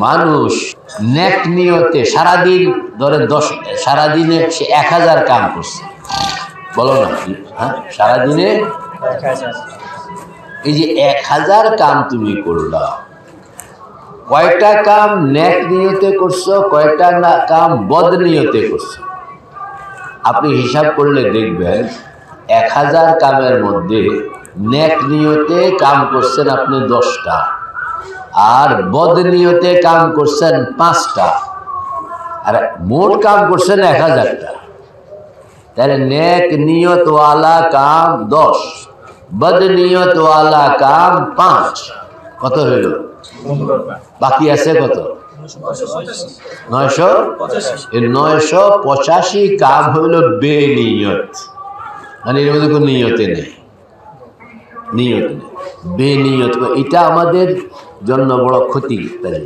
মানুষ নেক নিয়তে সারাদিন ধরে দশ সারাদিনে সে এক হাজার কাম করছে। বলো না হ্যাঁ? সারাদিনে? এই যে এক হাজার কাম তুমি করলা। কয়টা কাম নেক নিয়তে করছ, কয়টা না কাম বদ নিয়তে করছ? আপনি হিসাব করলে দেখবেন, এক হাজার কামের মধ্যে নেক নিয়তে কাম করছেন আপনি দশটা। আর বদ নিয়তে কাম করছেন পাঁচটা। আর মোট কাম করছেন এক হাজারটা। তাহলে নেক নিয়তওয়ালা কাম দশ বদ নিয়তওয়ালা কাম পাঁচ। কত হইল? বাকি আছে কত? নয়শো? নয়শো পঁচাশি কাম হইল বেনিয়ত। মানে এর মধ্যে কোনো নিয়তে নেই। নিয়ত নেই। বেনিয়ত এটা আমাদের জন্য বড় ক্ষতি তাই